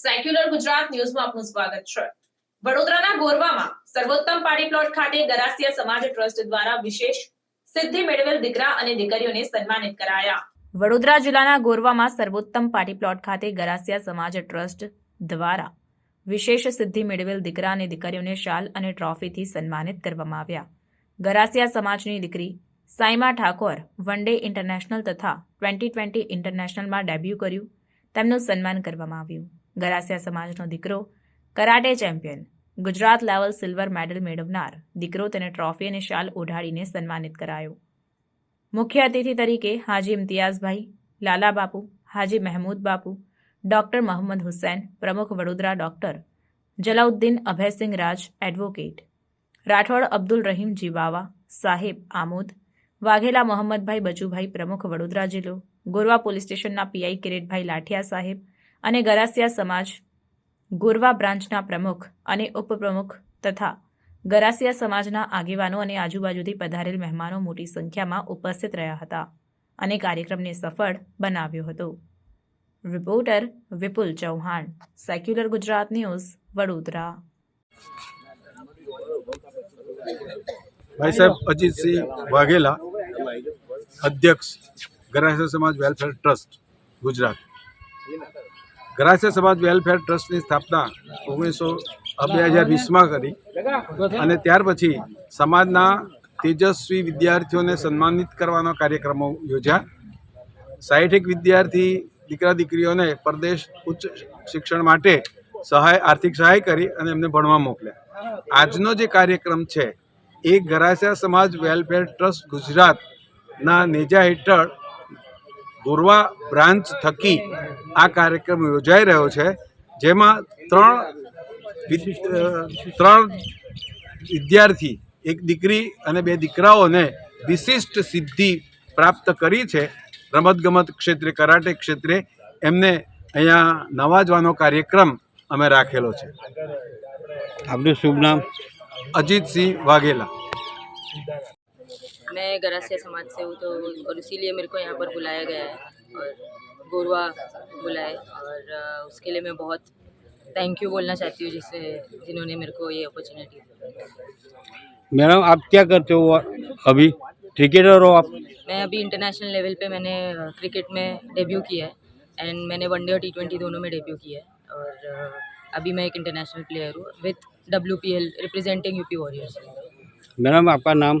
Secular Gujarat ન્યૂઝમાં આપનું સ્વાગત છે. વડોદરાના ગોરવામાં સર્વોત્તમ પાડી પ્લોટ ખાતે ગરાસિયા સમાજ ટ્રસ્ટ દ્વારા વિશેષ સિદ્ધિ મેળવેલ દીકરા અને દીકરીઓને સન્માનિત કરાયા. વડોદરા જિલ્લાના ગોરવામાં સર્વોત્તમ પાટી પ્લોટ ખાતે ગરાસિયા સમાજ ટ્રસ્ટ દ્વારા વિશેષ સિદ્ધિ મેળવેલ દીકરા અને દીકરીઓને શાલ અને ટ્રોફીથી સન્માનિત કરવામાં આવ્યા. ગરાસિયા સમાજની દીકરી Saima Thakor one day international તથા ટ્વેન્ટી ટ્વેન્ટી ઇન્ટરનેશનલમાં ડેબ્યુ કર્યું. તેમનું સન્માન કરવામાં આવ્યું. ગરાસિયા સમાજનો દીકરો, karate champion, Gujarat level silver medal મેળવનાર દીકરો તેને ટ્રોફી અને શાલ ઓઢાડીને સન્માનિત કરાયો. મુખ્ય અતિથિ તરીકે હાજી ઇમ્તિયાઝભાઈ, લાલા બાપુ, હાજી મહેમૂદ બાપુ, ડોક્ટર મોહમ્મદ હુસૈન, પ્રમુખ વડોદરા ડોક્ટર જલાઉદ્દીન અભયસિંહ રાજ એડવોકેટ, રાઠોડ અબ્દુલ રહીમ જીવાવા, સાહેબ આમોદ, વાઘેલા મોહમ્મદભાઈ બચુભાઈ પ્રમુખ વડોદરા જિલ્લો, ગોરવા પોલીસ સ્ટેશનના પીઆઈ કિરીટભાઈ લાઠિયા સાહેબ અને ગરાસિયા સમાજ, ગોરવા બ્રાન્ચના પ્રમુખ અને ઉપપ્રમુખ તથા ગરાસિયા સમાજના આગેવાનો અને આજુબાજુથી પધારેલ મહેમાનો મોટી સંખ્યામાં ઉપસ્થિત રહ્યા હતા અને કાર્યક્રમને સફળ બનાવ્યો હતો. Reporter Vipul Chauhan, secular Gujarat news, Vadodara. ભાઈ સાહેબ, અજીતસિંહ વાઘેલા, અધ્યક્ષ ગરાસિયા સમાજ વેલફેર ટ્રસ્ટ, ગુજરાત. ગરાસિયા સમાજ વેલફેર ટ્રસ્ટની સ્થાપના ઓગણીસો બે હજાર વીસમાં કરી. અને ત્યાર પછી સમાજના તેજસ્વી વિદ્યાર્થીઓને સન્માનિત કરવાનો કાર્યક્રમો યોજ્યા. સાહીઠેક વિદ્યાર્થી દીકરા દીકરીઓને પરદેશ ઉચ્ચ શિક્ષણ માટે સહાય, આર્થિક સહાય કરી અને એમને ભણવા મોકલ્યા. આજનો જે કાર્યક્રમ છે, એ ગરાસિયા સમાજ વેલફેર ટ્રસ્ટ ગુજરાતના નેજા હેઠળ દુર્વા બ્રાન્ચ થકી આ કાર્યક્રમ યોજાઈ રહ્યો છે જેમાં ત્રણ ત્રણ વિદ્યાર્થી એક દીકરી અને બે દીકરાઓને વિશિષ્ટ સિદ્ધિ પ્રાપ્ત કરી છે. રમતગમત ક્ષેત્રે કરાટે ક્ષેત્રે એમને અહીંયા નવાજવાનો કાર્યક્રમ અમે રાખેલો છે. આપનું શુભ નામ? અજીતસિંહ વાઘેલા. मैं गरासिया समाज से हूँ तो और इसीलिए मेरे को यहाँ पर बुलाया गया है और गोरवा बुलाए और उसके लिए मैं बहुत थैंक यू बोलना चाहती हूँ जिससे जिन्होंने मेरे को ये अपॉर्चुनिटी दी। मैडम आप क्या करते हो अभी? क्रिकेटर हो आप? मैं अभी इंटरनेशनल लेवल पे मैंने क्रिकेट में डेब्यू किया है एंड मैंने वनडे और टी ट्वेंटी दोनों में डेब्यू किया है और अभी मैं एक इंटरनेशनल प्लेयर हूँ with W P L representing UP Warriors madam आपका नाम?